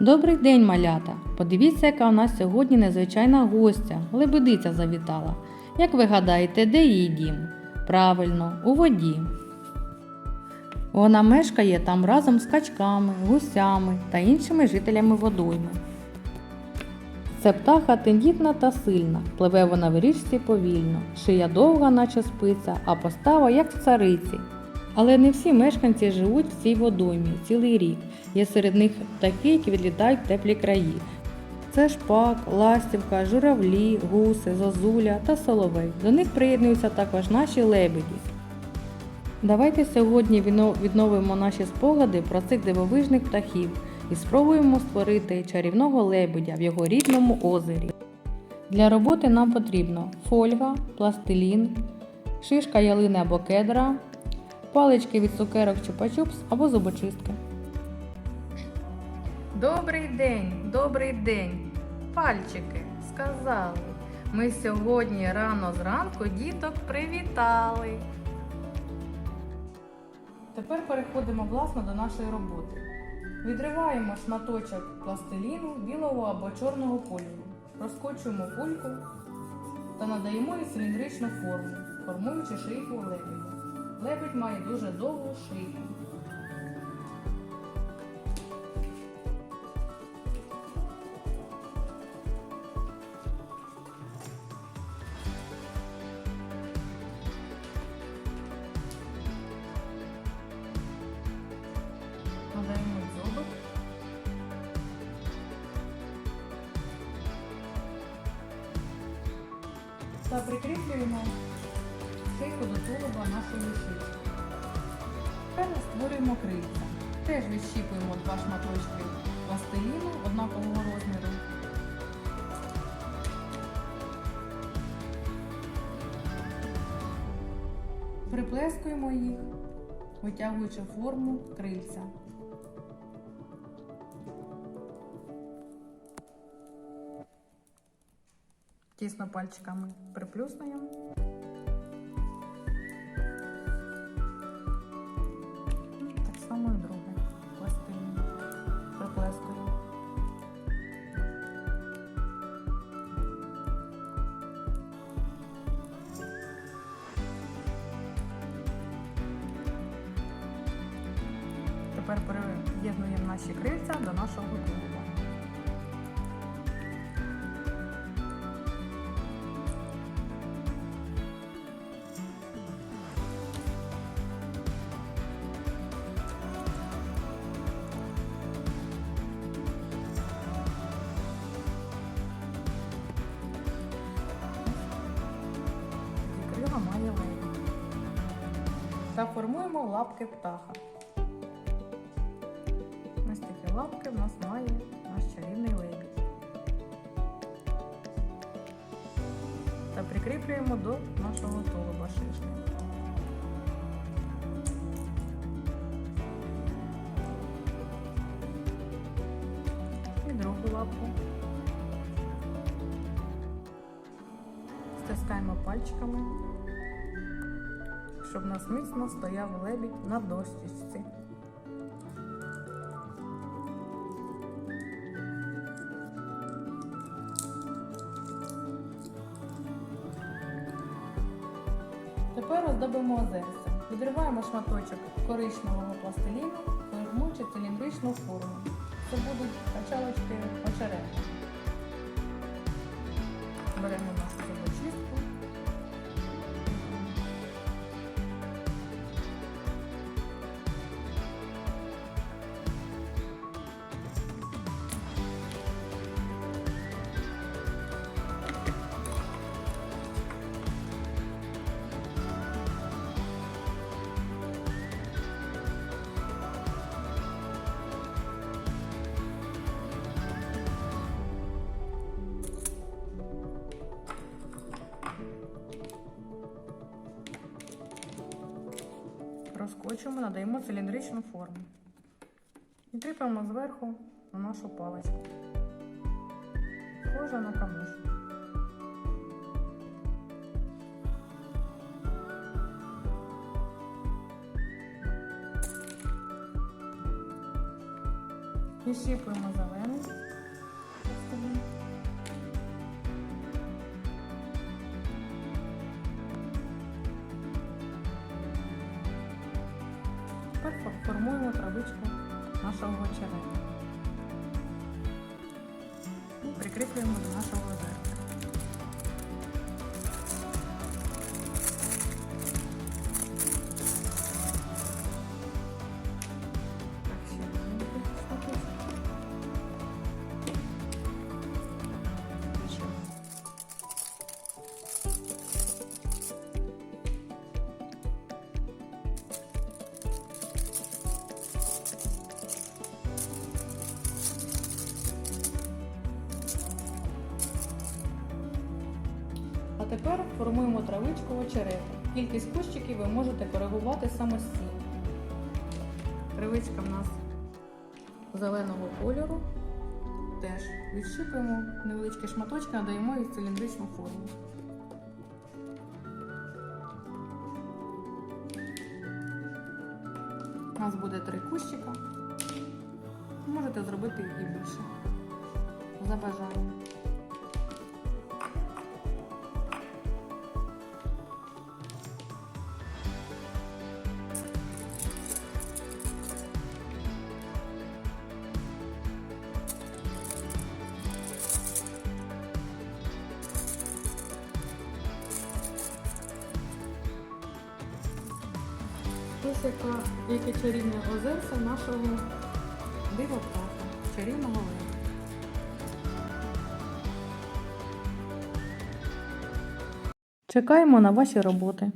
Добрий день, малята! Подивіться, яка у нас сьогодні незвичайна гостя. Лебедиця завітала. Як ви гадаєте, де її дім? Правильно, у воді. Вона мешкає там разом з качками, гусями та іншими жителями водойми. Це птаха тендітна та сильна, пливе вона в річці повільно, шия довга, наче спиця, а постава як в цариці. Але не всі мешканці живуть в цій водоймі цілий рік. Є серед них такі, які відлітають в теплі краї. Це шпак, ластівка, журавлі, гуси, зозуля та соловей. До них приєднуються також наші лебеді. Давайте сьогодні відновимо наші спогади про цих дивовижних птахів і спробуємо створити чарівного лебедя в його рідному озері. Для роботи нам потрібно фольга, пластилін, шишка ялини або кедра, палички від цукерок чупа-чупс або зубочистки. Добрий день, добрий день. Пальчики сказали. Ми сьогодні рано зранку діток привітали. Тепер переходимо власно до нашої роботи. Відриваємо шматочок пластиліну білого або чорного кольору, розкочуємо кульку та надаємо їй циліндричну форму, формуючи шийку лебедя. Лебедь має дуже довгу дзьобик. Та прикріплюємо шийку до тулуба нашої шийки. Тепер створюємо крильця. Теж відщіпуємо два шматочки пластиліну однакового розміру. Приплескуємо їх, витягуючи форму крильця. Тісно пальчиками приплюснуємо. Тепер переєднуємо наші крильця до нашого лебідь. Та формуємо лапки птаха. Лапки в нас має наш чарівний лебідь. Та прикріплюємо до нашого тулуба шишки. І другу лапку. Стискаємо пальчиками, щоб у нас міцно стояв лебідь на дощечці. Тепер оздобимо озерце. Відриваємо шматочок коричневого пластиліну, формуючи циліндричну форму. Це будуть качалочки очерету. Беремо Розкочуємо, надаємо циліндричну форму. І кріпимо зверху на нашу паличку. Схоже на камиш. Відщіпуємо зелений. Тепер формуємо травичку нашого червона. І прикріплюємо до нашого озерця. А тепер формуємо травичку очерета. Кількість кущиків ви можете коригувати самостійно. Травичка в нас зеленого кольору. Теж відщипуємо невеличкі шматочки, надаємо їй циліндричну форму. У нас буде три кущика. Можете зробити їх і більше. За бажанням. Ось яка, яке чарівне озерце нашого дивоптаха, чарівного лева. Чекаємо на ваші роботи.